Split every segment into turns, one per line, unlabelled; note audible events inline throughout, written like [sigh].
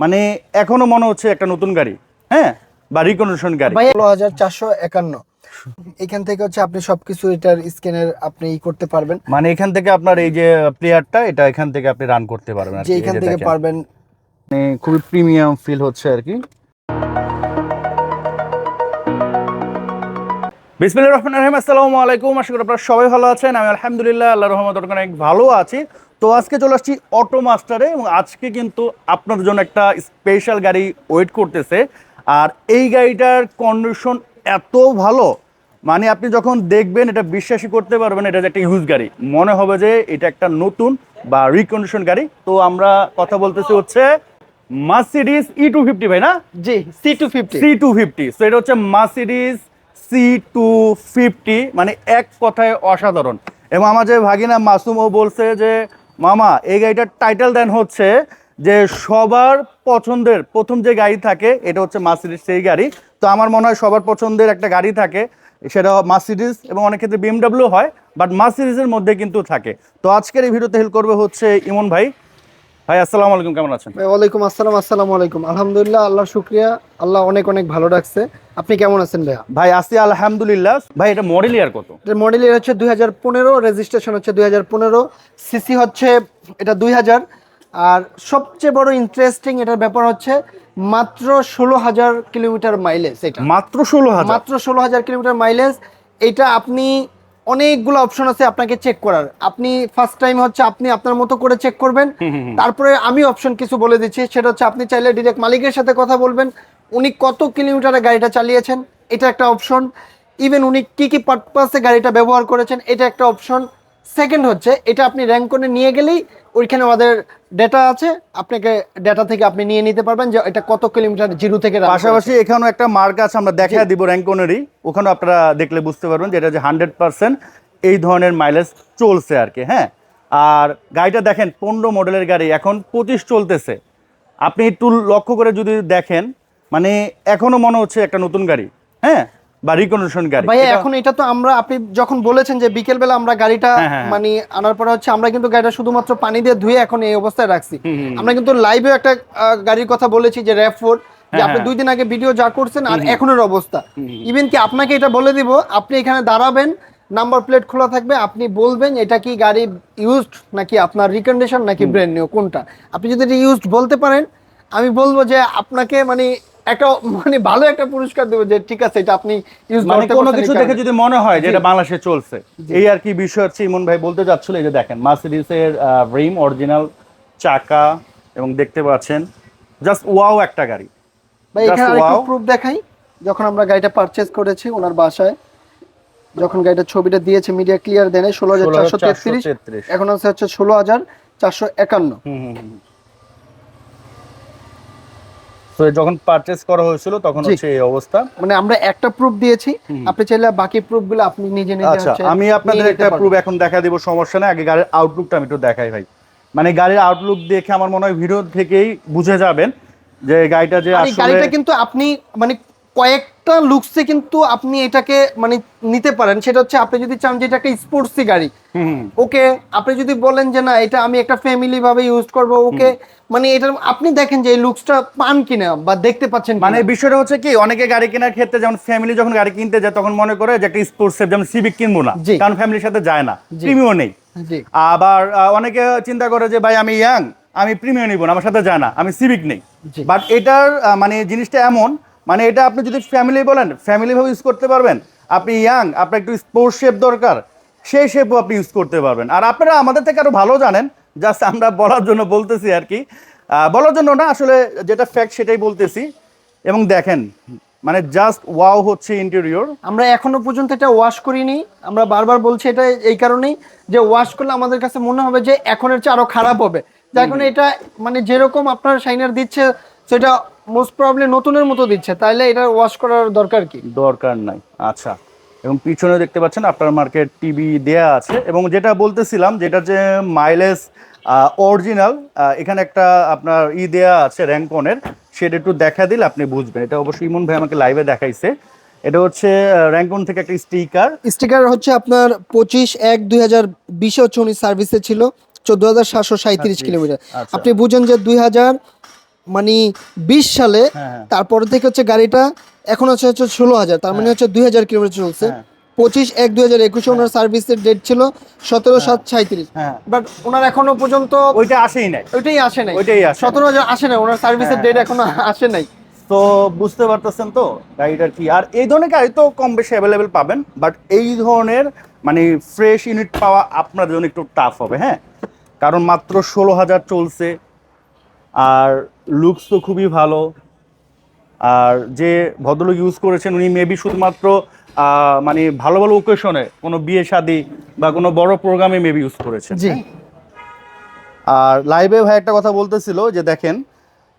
মানে এখনও মনে হচ্ছে একটা নতুন গাড়ি হ্যাঁ? বা রিকন্ডিশন গাড়ি।
ষোলো হাজার চারশো একান্ন। এখান থেকে হচ্ছে আপনি সবকিছু এটার স্ক্যানের আপনি ই করতে পারবেন।
মানে এখান থেকে আপনার এই যে প্লেয়ারটা এটা এখান থেকে আপনি রান করতে পারবেন
যে এখান থেকে পারবেন।
মানে খুবই প্রিমিয়াম ফিল হচ্ছে আর কি। বিসমিল্লাহির রহমানির রহিম আসসালামু আলাইকুম। আশা করি আপনারা সবাই ভালো আছেন। আমি আলহামদুলিল্লাহ আল্লাহর রহমত অনেক ভালো আছি। তো আজকে চলে আসছি অটো মাস্টারে এবং আজকে কিন্তু আপনার জন্য একটা স্পেশাল গাড়ি ওয়েট করতেছে। আর এই গাড়িটার কন্ডিশন এত ভালো মানে আপনি যখন দেখবেন এটা বিশ্বাসই করতে পারবেন এটা যে একটা ইউজ গাড়ি। মনে হবে যে এটা একটা নতুন বা রিকন্ডিশন গাড়ি। তো আমরা কথা বলতেছি হচ্ছে মার্সিডিস ই টু ফিফটি ভাই না?
G C two fifty
C two fifty so এটা হচ্ছে মার্সিডিস সি টু ফিফটি মানে এক কথায় অসাধারণ। এবং আমার যে ভাগিনা মাসুমও বলছে যে, মামা, এই গাড়িটার টাইটেল দেন হচ্ছে যে সবার পছন্দের প্রথম যে গাড়ি থাকে, এটা হচ্ছে মার্সিডিস সেই গাড়ি। তো আমার মনে হয় সবার পছন্দের একটা গাড়ি থাকে, সেটা মার্সিডিস এবং অনেক ক্ষেত্রে বিএমডাব্লিউ হয় বাট মার্সিডিসের মধ্যে কিন্তু থাকে। তো আজকের এই ভিডিওতে হেল্প করবে হচ্ছে ইমন ভাই। ভাই আসসালামু আলাইকুম কেমন আছেন?
ওয়ালাইকুম আসসালাম আসসালামু আলাইকুম। আলহামদুলিল্লাহ আল্লাহ শুক্রিয়া। আল্লাহ অনেক অনেক ভালো রাখছে আপনি কেমন আছেন ভাইয়া?
ভাই আসি আলহামদুলিল্লাহ। ভাই এটা মডেল ইয়ার কত?
এটার মডেল ইয়ার হচ্ছে দুই হাজার পনেরো রেজিস্ট্রেশন হচ্ছে দুই হাজার পনেরো সিসি হচ্ছে এটা দুই হাজার। আর সবচেয়ে বড় ইন্টারেস্টিং এটার ব্যাপার হচ্ছে মাত্র ষোলো হাজার কিলোমিটার মাইলেজ এটা।
মাত্র ষোলো হাজার?
মাত্র ষোলো হাজার কিলোমিটার মাইলেজ এটা আপনি অনেকগুলো অপশন আছে আপনাকে চেক করার। আপনি ফার্স্ট টাইম হচ্ছে আপনি আপনার মতো করে চেক করবেন। তারপরে আমি অপশন কিছু বলে দিচ্ছি সেটা হচ্ছে আপনি চাইলে ডিরেক্ট মালিকের সাথে কথা বলবেন। উনি কত কিলোমিটারে গাড়িটা চালিয়েছেন এটা একটা অপশন ইভেন উনি কি কি পারপাসে গাড়িটা ব্যবহার করেছেন এটা একটা অপশন সেকেন্ড হচ্ছে এটা আপনি র্যাঙ্ক করে নিয়ে গেলেই ওইখানে আমাদের ডেটা আছে। আপনাকে ডেটা থেকে আপনি নিয়ে নিতে পারবেন যে এটা কত কিলোমিটার জিরো থেকে
পাশাপাশি এখানেও একটা মার্ক আছে আমরা দেখা দিব র্যাঙ্কনেরই ওখানে আপনারা দেখলে বুঝতে পারবেন যে এটা যে হান্ড্রেড পার্সেন্ট এই ধরনের মাইলেজ চলছে আর কি হ্যাঁ? আর গাড়িটা দেখেন পনেরো মডেলের গাড়ি এখন পঁচিশ চলতেছে। আপনি একটু লক্ষ্য করে যদি দেখেন মানে এখনও মনে হচ্ছে একটা নতুন গাড়ি হ্যাঁ? বা রিকন্ডিশন গাড়ি। এটা-
এখন এটা তো আমরা আপনি যখন বলেছেন যে বিকেল বেলা আমরা গাড়িটা
হ্যাঁ, হ্যাঁ, হ্যাঁ।
মানে আনার পরে হচ্ছে আমরা কিন্তু গাড়িটা শুধুমাত্র পানি দিয়ে ধুয়ে এখন এই অবস্থায় রাখছি। আমরা কিন্তু লাইভে একটা গাড়ির কথা বলেছি যে র্যাপ ফোর যে আপনি। দুই দিন আগে ভিডিও যা করছেন আর এখনের অবস্থা। ইভেন কি আপনাকে এটা বলে দিব আপনি এখানে দাঁড়াবেন নাম্বার প্লেট খোলা থাকবে আপনি বলবেন এটা কি গাড়ি ইউজড নাকি আপনার রিকন্ডিশন নাকি ব্র্যান্ড নিউ কোনটা। আপনি যদি এটা ইউজড বলতে পারেন আমি বলব যে আপনাকে মানে একটা মানে ভালো একটা পুরস্কার দেবো যে ঠিক আছে এটা আপনি ইউজ
মানে কোনো কিছু দেখে যদি মনে হয় যে এটা বাংলাদেশে চলছে এই আর কি বিষয় হচ্ছে ইমন ভাই বলতে যাচ্ছিল এই যে দেখেন মার্সিডিসের রিম অরিজিনাল চাকা এবং দেখতে পাচ্ছেন জাস্ট ওয়াও একটা গাড়ি।
ভাই এখানে আরেকটু. প্রুফ দেখাই যখন আমরা গাড়িটা পারচেজ করেছি ওনার বাসায় যখন গাড়িটা ছবিটা দিয়েছে মিডিয়া ক্লিয়ার দেনে ষোলো হাজার চারশো তেত্রিশ
16,433
এখন আছে হচ্ছে ষোলো হাজার চারশো একান্ন।
তো যখন পারচেজ করা হয়েছিল তখন হচ্ছে এই অবস্থা।
মানে আমরা একটা প্রুফ দিয়েছি। আপনি চাইলে বাকি প্রুফগুলো আপনি নিজে নিজে
আচ্ছা আমি আপনাদের
নিয়ে
একটা প্রুফ এখন দেখা দিব সমস্যা না আগে গাড়ির আউটলুকটা আমি একটু দেখাই ভাই। মানে গাড়ির আউটলুক দেখে আমার মনে হয় ভিডিও থেকেই বুঝে যাবেন যে গাড়িটা যে আসলে
গাড়িটা কিন্তু আপনি মানে কয়েকটা লুকসে কিন্তু আপনি এটাকে মানে নিতে পারেন। সেটা হচ্ছে আপনি যদি চান যে এটা একটা স্পোর্টসি গাড়ি। ওকে আপনি যদি বলেন যে না এটা আমি একটা ফ্যামিলি ভাবে ইউজ করব ওকে মানে এটা আপনি দেখেন যে এই লুকসটা পান কিনা বা দেখতে পাচ্ছেন
মানে বিষয়টা হচ্ছে কি অনেকে গাড়ি কেনার ক্ষেত্রে যেমন ফ্যামিলি যখন গাড়ি কিনতে যায় তখন মনে করে যে একটা স্পোর্টস যেমন সিভিক কিনবো না কারণ ফ্যামিলির সাথে যায় না প্রিমিও নেই। আবার অনেকে চিন্তা করে যে ভাই আমি ইয়াং আমি প্রিমিয়াম নিব না আমার সাথে যায় না আমি সিভিক নেই। বাট এটার মানে জিনিসটা এমন মানে এটা আপনি যদি ফ্যামিলি বলেন ফ্যামিলি ভাবে ইউজ করতে পারবেন। আপনি ইয়াং আপনার একটু স্পোর্টস শেপ দরকার সেই শেপও আপনি ইউজ করতে পারবেন। আর আপনারা আমাদের থেকে আরও ভালো জানেন জাস্ট আমরা বলার জন্য বলতেছি আর কি। বলার জন্য না আসলে যেটা ফ্যাক্ট সেটাই বলতেছি। এবং দেখেন মানে জাস্ট ওয়াও হচ্ছে ইন্টেরিয়র
আমরা এখনও পর্যন্ত এটা ওয়াশ করিনি। আমরা বারবার বলছি এটা এই কারণেই যে ওয়াশ করলে আমাদের কাছে মনে হবে যে এখনের চেয়ে আরও খারাপ হবে। যার কারণে এটা মানে যেরকম আপনার শাইনার দিচ্ছে সেটা মোস্ট প্রবলি নতুনের মতো দিচ্ছে তাইলে এটা ওয়াশ করার দরকার কি?
দরকার নাই আচ্ছা। এবং পিছনে দেখতে পাচ্ছেন আপনার মার্কেট টিভি দেয়া আছে এবং যেটা বলতেছিলাম যেটা যে মাইলেজ অরিজিনাল এখানে একটা আপনার ই দেয়া আছে র্যাঙ্কনের সেটা একটু দেখা দিলে আপনি বুঝবেন। এটা অবশ্যই ইমন ভাই আমাকে লাইভে দেখাইছে। এটা হচ্ছে র্যাঙ্কন থেকে একটা স্টিকার
স্টিকার হচ্ছে আপনার পঁচিশ এক দুই হাজার বিশে হচ্ছে উনি সার্ভিসে ছিল চোদ্দ হাজার সাতশো সাঁত্রিশ কিলোমিটার।
আচ্ছা।
আপনি বুঝেন যে দুই হাজার মানে বিশ সালে
হ্যাঁ, হ্যাঁ।
তারপরে থেকে হচ্ছে গাড়িটা এখন হচ্ছে হচ্ছে ষোলো হাজার তার মানে হচ্ছে দুই হাজার কিলোমিটার চলছে।
হ্যাঁ।
পঁচিশ এক দুই হাজার একুশে ওনার সার্ভিসের ডেট ছিল সতেরো সাত সাঁত্রিশ
হ্যাঁ।
বাট ওনার এখনও পর্যন্ত
ওইটা আসেই নাই।
ওইটাই আসে নাই।
ওইটাই
সতেরো হাজার আসে নাই ওনার সার্ভিসের
হ্যাঁ।
ডেট এখনও আসে নাই।
তো বুঝতে পারতেছেন তো গাড়িটার কি। আর এই ধরনের গাড়ি তো কম বেশি অ্যাভেলেবেল পাবেন বাট এই ধরনের মানে ফ্রেশ ইউনিট পাওয়া আপনার জন্য একটু টাফ হবে হ্যাঁ? কারণ মাত্র ষোলো হাজার চলছে আর লুকস তো খুবই ভালো। আর যে ভদ্রলোক ইউজ করেছেন, উনি মেবি শুধুমাত্র মানে ভালো ভালো ওকেশনে কোনো বিয়ে শাদি বা কোনো বড় প্রোগ্রামে মেবি ইউজ করেছেন।
জি?
আর লাইভে ভাই একটা কথা বলতেছিল যে দেখেন,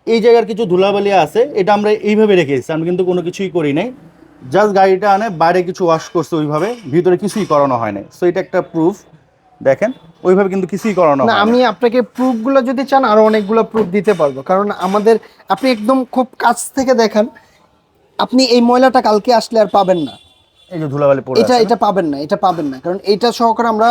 এই জায়গার কিছু ধুলাবালি আছে, এটা আমরা এইভাবে রেখেছি আমি কিন্তু কোনো কিছুই করি নাই। জাস্ট গাড়িটা আনে, বাইরে কিছু ওয়াশ করছে ওইভাবে, ভিতরে কিছুই করানো হয় নাই। সো এটা একটা প্রুফ দেখেন ওইভাবে কিন্তু কিছুই করানো
না আমি আপনাকে প্রুফগুলো যদি চান আরও অনেকগুলো প্রুফ দিতে পারব। কারণ আমাদের আপনি একদম খুব কাছ থেকে দেখান আপনি এই ময়লাটা কালকে আসলে আর পাবেন না।
এই যে ধুলাবালি পড়ে
এটা এটা পাবেন না এটা পাবেন না। কারণ এটা সহকারে আমরা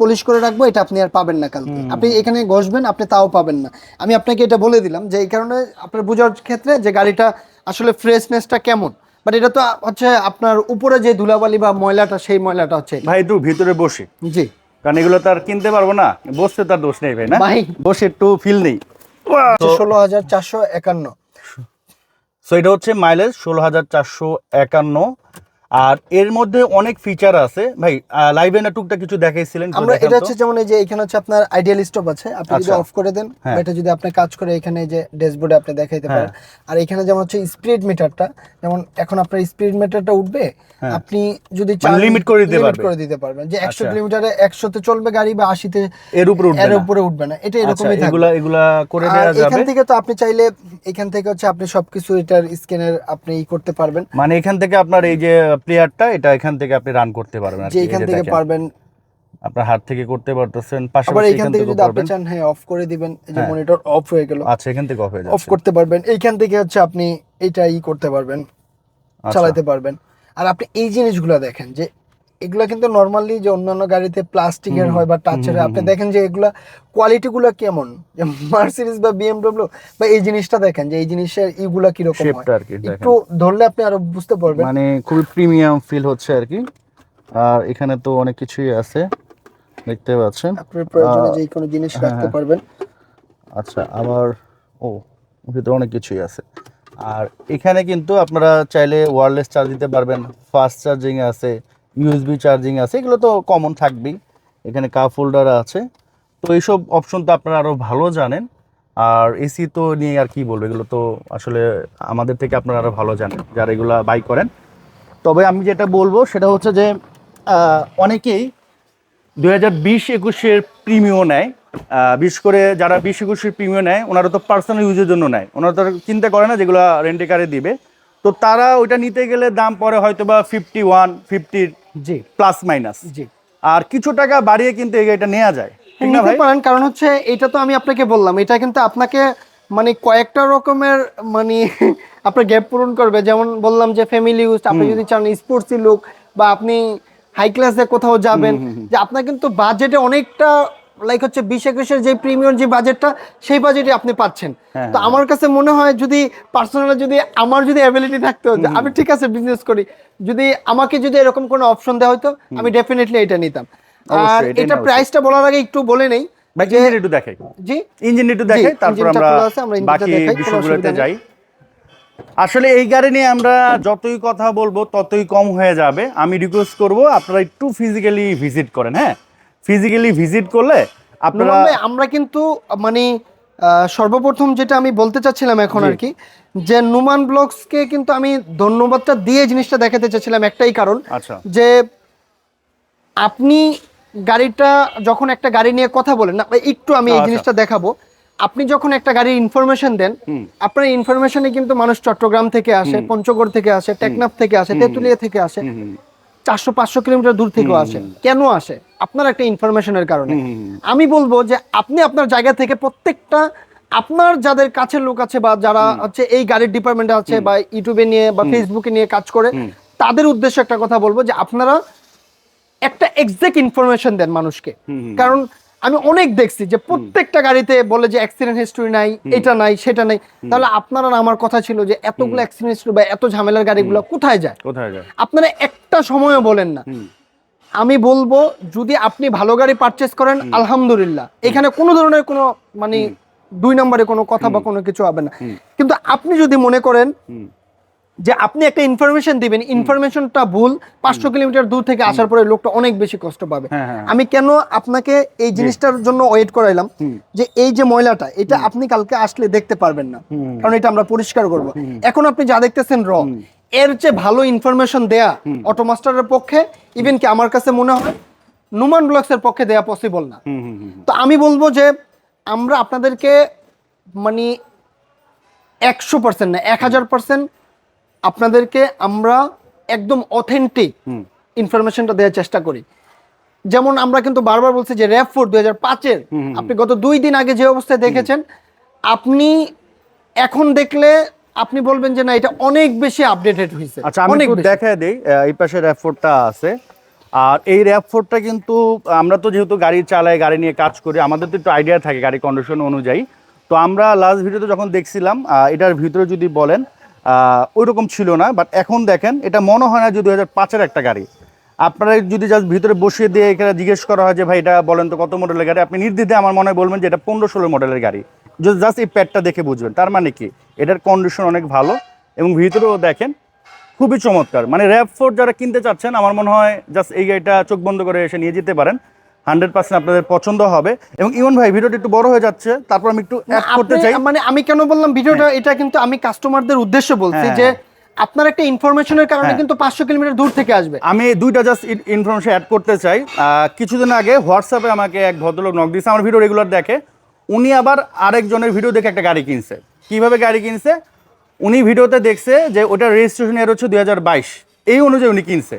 পলিশ করে রাখব এটা আপনি আর পাবেন না কালকে। আপনি এখানে ঘষবেন আপনি তাও পাবেন না। আমি আপনাকে এটা বলে দিলাম যে এই কারণে আপনার বোঝার ক্ষেত্রে যে গাড়িটা আসলে ফ্রেশনেসটা কেমন। বাট এটা তো হচ্ছে আপনার উপরে যে ধুলাবালি বা ময়লাটা সেই ময়লাটা হচ্ছে।
ভাই একটু ভিতরে বসে।
জি।
কারণ এগুলো তো আর কিনতে পারব না। বসতে তার দোষ নেই ভাই না? বসে একটু ফিল নেই।
ষোলো হাজার চারশো একান্ন।
সো এটা হচ্ছে মাইলেজ ষোলো হাজার চারশো একান্ন। আর এর মধ্যে অনেক ফিচার আছে ভাই লাইভে না টুকটা কিছু দেখাইছিলেন
আমরা এটা হচ্ছে যেমন এই যে এখানে হচ্ছে আপনার আইডিয়াল স্টপ আছে আপনি যদি
আচ্ছা।
অফ করে দেন
হ্যাঁ।
এটা যদি আপনি কাজ করে এখানে যে ড্যাশবোর্ডে আপনি দেখাইতে পারেন
হ্যাঁ।
আর এখানে যেমন হচ্ছে স্পিড মিটারটা যেমন এখন আপনার স্পিড মিটারটা উঠবে
হ্যাঁ।
আপনি যদি
মানে limit করে দিতে
limit
পারবে।
করে দিতে পারবেন যে একশো
আচ্ছা।
কিলোমিটারে একশোতে চলবে গাড়ি বা আশিতে
এর উপরে উঠবে
এর উপরে উঠবে না এটা
আচ্ছা
এরকমই থাকবে
এগুলা এগুলা করে দেওয়া
এখান থেকে তো আপনি চাইলে এখান থেকে হচ্ছে আপনি সবকিছু এটার স্ক্যানের আপনি ই করতে পারবেন
মানে এখান থেকে আপনার এই যে প্লেয়ারটা এটা এখান থেকে আপনি রান করতে পারবেন
যে এখান থেকে পারবেন।
আপনার হাত থেকে করতে পারতেছেন পাশাপাশি
এখান
থেকে
যদি আপনি চান হ্যাঁ অফ করে দিবেন। এই যে
হ্যাঁ।
মনিটর অফ হয়ে গেল।
আচ্ছা এখান থেকে অফ হয়ে যাচ্ছে।
অফ করতে পারবেন। এইখান থেকে হচ্ছে আপনি এটা ই করতে পারবেন
আচ্ছা।
চালাতে পারবেন। আর আপনি এই জিনিসগুলো দেখেন যে এগুলা কিন্তু নর্মালি যে অন্যান্য গাড়িতে প্লাস্টিকের হয় বা টাচের আপনি দেখেন যে এগুলা কোয়ালিটিগুলো কেমন? যে মার্সিডিজ বা বিএমডব্লিউ বা এই জিনিসটা দেখেন যে এই জিনিসের ইগুলা কীরকম হয়? একটু ধরলে আপনি আরও বুঝতে পারবেন।
মানে খুবই প্রিমিয়াম ফিল হচ্ছে আর কি। আর এখানে তো অনেক কিছুই আছে দেখতে পাচ্ছেন।
আপনার প্রয়োজনে যে কোনো জিনিস
হ্যাঁ,
রাখতে
হ্যাঁ।
পারবেন।
আচ্ছা আবার ও ভিতরে অনেক কিছুই আছে। আর এখানে কিন্তু আপনারা চাইলে ওয়্যারলেস চার্জ দিতে পারবেন ফাস্ট চার্জিং আছে ইউএসবি চার্জিং আছে, এগুলো তো কমন থাকবেই, এখানে কাপ হোল্ডার আছে। তো এইসব অপশন তো আপনারা আরও ভালো জানেন, আর এসি তো নিয়ে আর কি বলব, এগুলো তো আসলে আমাদের থেকে আপনারা আরও ভালো জানেন, যারা এগুলো বাই করেন। তবে আমি যেটা বলব, সেটা হচ্ছে যে অনেকেই দু হাজার বিশ একুশের প্রিমিও নেয়। বিশেষ করে যারা বিশ একুশের প্রিমিও নেয়, ওনারা তো পার্সোনাল ইউজের জন্য নেয়। ওনারা তো চিন্তা করে না যেগুলো রেন্টে কারে দিবে। তো তারা ওইটা নিতে গেলে দাম পরে হয়তো বা ফিফটি ওয়ান ফিফটির
জি।
Plus minus.
জি।
আর কিছু টাকা বাড়িয়ে কিন্তু এই গাড়িটা নেওয়া যায়।
নিতে পারেন কারণ হচ্ছে এটা তো আমি আপনাকে বললাম এটা কিন্তু আপনাকে মানে কয়েকটা রকমের মানে [laughs] আপনার গ্যাপ পূরণ করবে। যেমন বললাম যে ফ্যামিলি ইউজ আপনি যদি চান স্পোর্টসি লুক বা আপনি হাই ক্লাসে কোথাও যাবেন যে আপনার কিন্তু বাজেটে অনেকটা লাইক হচ্ছে বিশ একুশের যে প্রিমিয়াম যে বাজেটটা সেই বাজেটে আপনি পাচ্ছেন।
হ্যাঁ,
তো আমার কাছে মনে হয় যদি পার্সোনালি যদি আমার যদি অ্যাবিলিটি থাকতো আমি ঠিক আছে বিজনেস করি যদি আমাকে যদি এরকম কোনো অপশন দেওয়া হতো আমি ডেফিনেটলি এটা নিতাম। আর এটা। প্রাইসটা বলার আগে একটু বলে নেই
ইঞ্জিন একটু দেখাই।
জি?
ইঞ্জিন একটু দেখাই তারপর আমরা বাকি বিষয়গুলোতে যাই। আসলে এই গাড়ি নিয়ে আমরা যতই কথা বলব ততই কম হয়ে যাবে। আমি রিকোয়েস্ট করব আপনারা একটু ফিজিক্যালি ভিজিট করেন হ্যাঁ? ফিজিক্যালি ভিজিট করলে আপনারা
আমরা কিন্তু মানে সর্বপ্রথম যেটা আমি বলতে চাচ্ছিলাম এখন আর কি যে নুমান ব্লগসকে কিন্তু আমি ধন্যবাদটা দিয়ে জিনিসটা দেখাতে চাচ্ছিলাম একটাই কারণ
আচ্ছা।
যে আপনি গাড়িটা যখন একটা গাড়ি নিয়ে কথা বলেন না একটু আমি এই
আচ্ছা।
জিনিসটা দেখাবো। আপনি যখন একটা গাড়ির ইনফরমেশন দেন। আপনার ইনফরমেশনে কিন্তু মানুষ চট্টগ্রাম থেকে আসে পঞ্চগড় থেকে আসে টেকনাফ থেকে আসে তেঁতুলিয়া থেকে আসে। চারশো পাঁচশো কিলোমিটার দূর থেকেও আসে। কেন আসে? আপনার একটা ইনফরমেশনের কারণে। আমি বলব যে আপনি আপনার জায়গা থেকে প্রত্যেকটা আপনার যাদের কাছের লোক আছে বা যারা হচ্ছে এই গাড়ির ডিপার্টমেন্টে আছে বা ইউটিউবে নিয়ে বা ফেসবুকে নিয়ে কাজ করে তাদের উদ্দেশ্যে একটা কথা বলব যে আপনারা একটা এক্সাক্ট ইনফরমেশন দেন মানুষকে। কারণ আমি অনেক দেখছি যে প্রত্যেকটা গাড়িতে বলে যে অ্যাক্সিডেন্ট হিস্টরি নাই এটা নাই সেটা নাই। তাহলে আপনারা না আমার কথা ছিল যে এতগুলো অ্যাক্সিডেন্ট হিস্টরি বা এত ঝামেলার গাড়িগুলো কোথায় যায়?
কোথায় যায়?
আপনারা একটা সময়ও বলেন না। আমি বলব যদি আপনি ভালো গাড়ি পারচেস করেন আলহামদুলিল্লাহ। এখানে কোনো ধরনের কোনো মানে দুই নম্বরে কোনো কথা বা কোনো কিছু হবে না। কিন্তু আপনি যদি মনে করেন। যে আপনি একটা ইনফরমেশন দিবেন ইনফরমেশনটা ভুল পাঁচশো কিলোমিটার দূর থেকে আসার পরে লোকটা অনেক বেশি কষ্ট পাবে।
হ্যাঁ, হ্যাঁ।
আমি কেন আপনাকে এই জিনিসটার জন্য ওয়েট করাইলাম? যে এই যে ময়লাটা এটা আপনি কালকে আসলে দেখতে পারবেন না। কারণ এটা আমরা পরিষ্কার করব। এখন আপনি যা দেখতেছেন র এর যে ভালো ইনফরমেশন দেয়া অটোমাস্টারের পক্ষে ইভেন কি আমার কাছে মনে হয় নুমান ব্লগসের পক্ষে দেয়া পসিবল না। তো আমি বলব যে আমরা আপনাদেরকে মানে একশো পার্সেন্ট না এক হাজার পার্সেন্ট আপনাদেরকে আমরা একদম অথেন্টিক। ইনফরমেশনটা দেওয়ার চেষ্টা করি। যেমন আমরা কিন্তু বারবার বলছি যে র্যাপ ফোর দুই হাজার পাঁচের আপনি গত দুই দিন আগে যে অবস্থায় দেখেছেন আপনি এখন দেখলে আপনি বলবেন যে না এটা অনেক বেশি আপডেটেড হয়েছে
আচ্ছা আমি। দেখায় দিই এই পাশে র্যাপ ফোরটা আছে। আর এই র্যাপ ফোরটা কিন্তু আমরা তো যেহেতু গাড়ি চালাই গাড়ি নিয়ে কাজ করি আমাদের তো একটু আইডিয়া থাকে গাড়ি কন্ডিশন অনুযায়ী। তো আমরা লাস্ট ভিডিওতে যখন দেখছিলাম এটার ভিতরে যদি বলেন ওই রকম ছিল না বাট এখন দেখেন, এটা মনে হয় না যে দু হাজার একটা গাড়ি। আপনারা যদি জাস্ট ভিতরে বসিয়ে দিয়ে এখানে জিজ্ঞেস করা হয় যে, ভাই, এটা বলেন তো কত মডেলের গাড়ি? আপনি নির্দ্বিধে আমার মনে হয় বলবেন যে, এটা পনেরো ষোলো মডেলের গাড়ি। যদি জাস্ট এই প্যাডটা দেখে বুঝবেন। তার মানে কি? এটার কন্ডিশন অনেক ভালো এবং ভিতরেও দেখেন, খুবই চমৎকার। মানে র্যাপ ফোর যারা কিনতে চাচ্ছেন, আমার মনে হয় জাস্ট এই গাড়িটা চোখ বন্ধ করে এসে নিয়ে যেতে পারেন। হান্ড্রেড পার্সেন্ট আপনাদের পছন্দ হবে। এবং ইমন ভাই ভিডিওটা একটু বড় হয়ে যাচ্ছে তারপর আমি একটু অ্যাড করতে চাই।
মানে আমি কেন বললাম ভিডিওটা এটা কিন্তু আমি কাস্টমারদের উদ্দেশ্যে বলছি
হ্যাঁ।
যে আপনার একটা ইনফরমেশনের কারণে
হ্যাঁ।
কিন্তু পাঁচশো কিলোমিটার দূর থেকে আসবে।
আমি দুইটা জাস্ট ইনফরমেশন অ্যাড করতে চাই। কিছুদিন আগে হোয়াটসঅ্যাপে আমাকে এক ভদ্রলোক নক দিয়েছে আমার ভিডিও রেগুলার দেখে। উনি আবার আরেকজনের ভিডিও দেখে একটা গাড়ি কিনছে। কীভাবে গাড়ি কিনছে? উনি ভিডিওতে দেখছে যে ওটার রেজিস্ট্রেশন ইয়ার হচ্ছে দুই হাজার বাইশ। এই অনুযায়ী উনি কিনছে।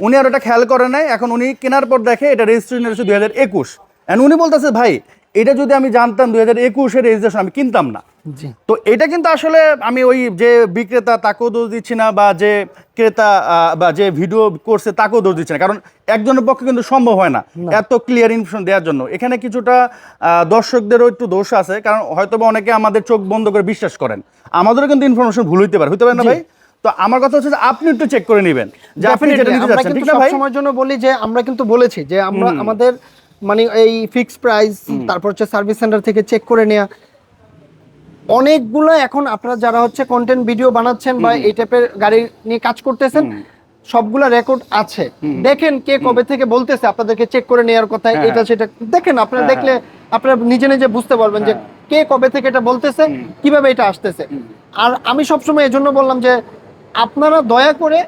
উনি আর ওটা খেয়াল করে নাই এখন উনি কেনার পর দেখে এটা রেজিস্ট্রেশন হচ্ছে দুই হাজার একুশ। অ্যান্ড উনি বলতেছে ভাই এটা যদি আমি জানতাম দুই হাজার একুশের রেজিস্ট্রেশন আমি কিনতাম না। তো এটা কিন্তু আসলে আমি ওই যে বিক্রেতা তাকেও দোষ দিচ্ছি না বা যে ক্রেতা বা যে ভিডিও করছে তাকেও দোষ দিচ্ছি না। কারণ একজনের পক্ষে কিন্তু সম্ভব হয় না এত ক্লিয়ার ইনফরমেশন দেওয়ার জন্য। এখানে কিছুটা আহ, দর্শকদেরও একটু দোষ আছে কারণ হয়তো বা অনেকে আমাদের চোখ বন্ধ করে বিশ্বাস করেন। আমাদেরও কিন্তু ইনফরমেশন ভুল হইতে পারে। হইতে পারে না ভাই? তো আমার কথা হচ্ছে আপনি একটু চেক করে নেবেন যে আপনি যেটা নিতে যাচ্ছেন ঠিক না ভাই?
সবসময়ের জন্য বলি যে আমরা কিন্তু বলেছি যে আমরা আমাদের মানে এই ফিক্স প্রাইস তারপর হচ্ছে সার্ভিস সেন্টার থেকে চেক করে নেওয়া অনেকগুলো এখন আপনারা যারা হচ্ছে কন্টেন্ট ভিডিও বানাচ্ছেন বা এই টাইপের গাড়ি নিয়ে কাজ করতেছেন সবগুলা রেকর্ড আছে। দেখেন কে কবে থেকে বলতেছে আপনাদেরকে চেক করে নেওয়ার কথা
হ্যাঁ,
এটা সেটা। দেখেন আপনারা
হ্যাঁ,
দেখলে আপনারা নিজে নিজে বুঝতে পারবেন যে কে কবে থেকে এটা বলতেছে কীভাবে এটা আসতেছে। আর আমি সবসময় এজন্য বললাম যে আপনারা দয়া করে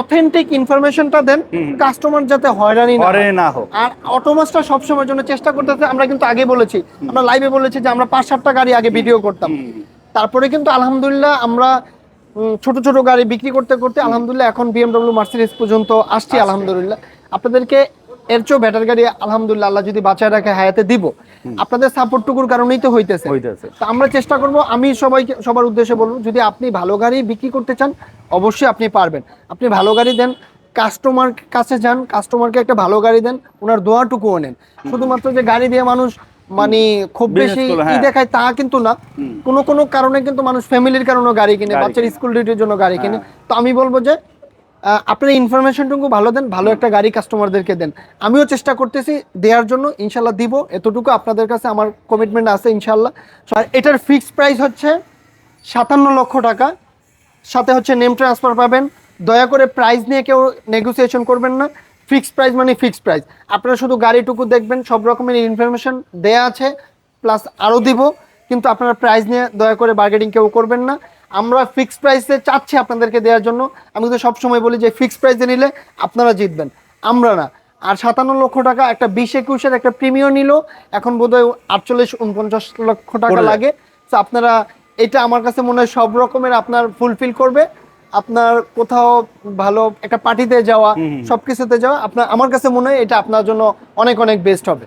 অথেন্টিক ইনফরমেশনটা দেন। কাস্টমার যাতে হয়রানি না
না হোক।
আর অটোমাসটা সবসময়ের জন্য চেষ্টা করতেছে আমরা কিন্তু আগে বলেছি আমরা লাইভে বলেছি যে আমরা পাঁচ সাতটা গাড়ি আগে ভিডিও করতাম। তারপরে কিন্তু আলহামদুলিল্লাহ আমরা ছোট ছোট গাড়ি বিক্রি করতে করতে আলহামদুলিল্লাহ এখন বিএমডব্লিউ মার্সিডিজ পর্যন্ত আসছি। আলহামদুলিল্লাহ। আপনাদেরকে এর চেয়েও ব্যাটার গাড়ি আলহামদুলিল্লাহ আল্লাহ যদি বাঁচায় রাখে হায়াতে দিব। আপনাদের সাপোর্টটুকুর কারণেই তো হইতেছে। তো আমরা চেষ্টা করব আমি সবাইকে সবার উদ্দেশ্যে বলব যদি আপনি ভালো গাড়ি বিক্রি করতে চান অবশ্যই আপনি পারবেন। আপনি ভালো গাড়ি দেন কাস্টমার কাছে যান কাস্টমারকে একটা ভালো গাড়ি দেন ওনার দোয়াটুকুও নেন। শুধুমাত্র যে গাড়ি দিয়ে মানুষ মানে খুব বেশি ই
হ্যাঁ।
দেখায় তা কিন্তু না। কোনো কোনো কারণে কিন্তু মানুষ ফ্যামিলির কারণে গাড়ি কিনে বাচ্চার স্কুল ডিউটির জন্য গাড়ি কিনে। তো আমি বলব যে আপনার ইনফরমেশনটুকু ভালো দেন, ভালো একটা গাড়ি কাস্টমারদেরকে দেন। আমিও চেষ্টা করতেছি দেওয়ার জন্য, ইনশাল্লাহ দিব। এতটুকু আপনাদের কাছে আমার কমিটমেন্ট আছে, ইনশাল্লাহ। আর এটার ফিক্সড প্রাইস হচ্ছে সাতান্ন লক্ষ টাকা। সাথে হচ্ছে নেম ট্রান্সফার পাবেন। দয়া করে প্রাইস নিয়ে কেউ নেগোসিয়েশন করবেন না। ফিক্সড প্রাইস মানে ফিক্সড প্রাইস আপনারা শুধু গাড়িটুকু দেখবেন, সব রকমের ইনফরমেশন দেয়া আছে প্লাস আরও দিব। কিন্তু আপনারা প্রাইস নিয়ে দয়া করে বার্গেটিং কেউ করবেন না। আমরা ফিক্সড প্রাইসে চাচ্ছি আপনাদেরকে দেওয়ার জন্য। আমি তো সবসময় বলি যে ফিক্সড প্রাইসে নিলে আপনারা জিতবেন। আমরা না। আর সাতান্ন লক্ষ টাকা একটা বিশ একুশের একটা প্রিমিয়াম নিল। এখন বোধহয় আটচল্লিশ উনপঞ্চাশ লক্ষ টাকা লাগে। তো আপনারা এটা আমার কাছে মনে হয় সব রকমের আপনার ফুলফিল করবে। আপনার কোথাও ভালো একটা পার্টিতে যাওয়া সবকিছুতে যাওয়া আপনার আমার কাছে মনে হয় এটা আপনার জন্য অনেক অনেক বেস্ট হবে।